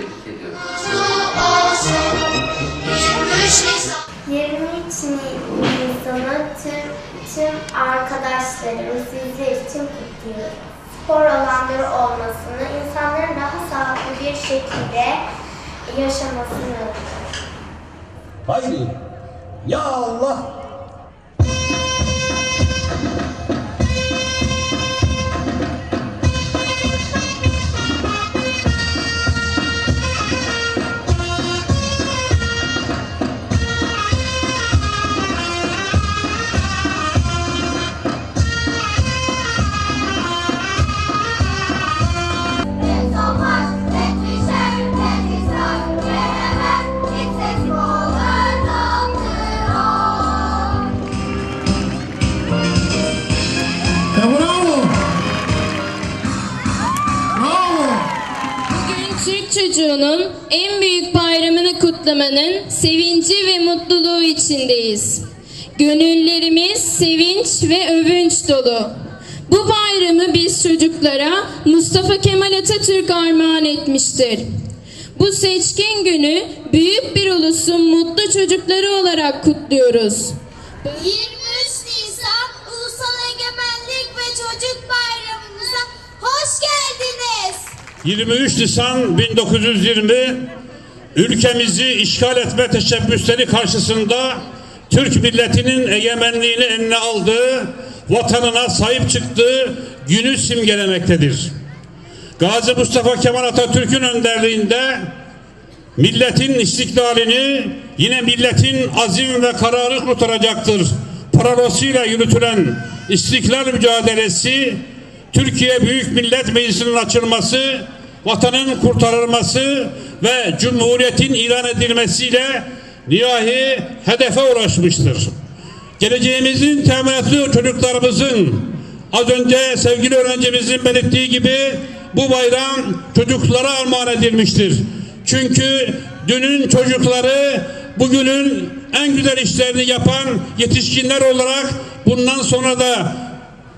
tebrik ediyorum. 23 Nisan'ı tüm, tüm arkadaşlarım sizler için kutluyorum. Spor alanları olmasını, insanların daha sağlıklı bir şekilde yaşamasını Haydi. Ya Allah çocuğunun en büyük bayramını kutlamanın sevinci ve mutluluğu içindeyiz. Gönüllerimiz sevinç ve övünç dolu. Bu bayramı biz çocuklara Mustafa Kemal Atatürk armağan etmiştir. Bu seçkin günü büyük bir ulusun mutlu çocukları olarak kutluyoruz. 23 23 Nisan 1920 ülkemizi işgal etme teşebbüsleri karşısında Türk milletinin egemenliğini eline aldığı, vatanına sahip çıktığı günü simgelemektedir. Gazi Mustafa Kemal Atatürk'ün önderliğinde milletin istiklalini yine milletin azim ve kararı kurtaracaktır. Parolasıyla yürütülen istiklal mücadelesi Türkiye Büyük Millet Meclisi'nin açılması, vatanın kurtarılması ve cumhuriyetin ilan edilmesiyle nihai hedefe ulaşmıştır. Geleceğimizin teminatı çocuklarımızın az önce sevgili öğrencimizin belirttiği gibi bu bayram çocuklara armağan edilmiştir. Çünkü dünün çocukları bugünün en güzel işlerini yapan yetişkinler olarak bundan sonra da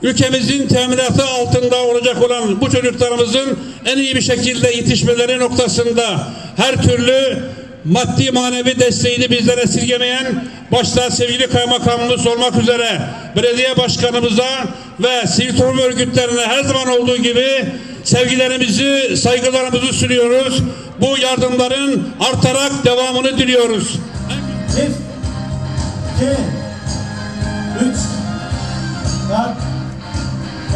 ülkemizin teminatı altında olacak olan bu çocuklarımızın en iyi bir şekilde yetişmeleri noktasında her türlü maddi manevi desteğini bizlere esirgemeyen başta sevgili kaymakamımız olmak üzere belediye başkanımıza ve sivil toplum örgütlerine her zaman olduğu gibi sevgilerimizi, saygılarımızı sunuyoruz. Bu yardımların artarak devamını diliyoruz. Bir, iki, üç, dört,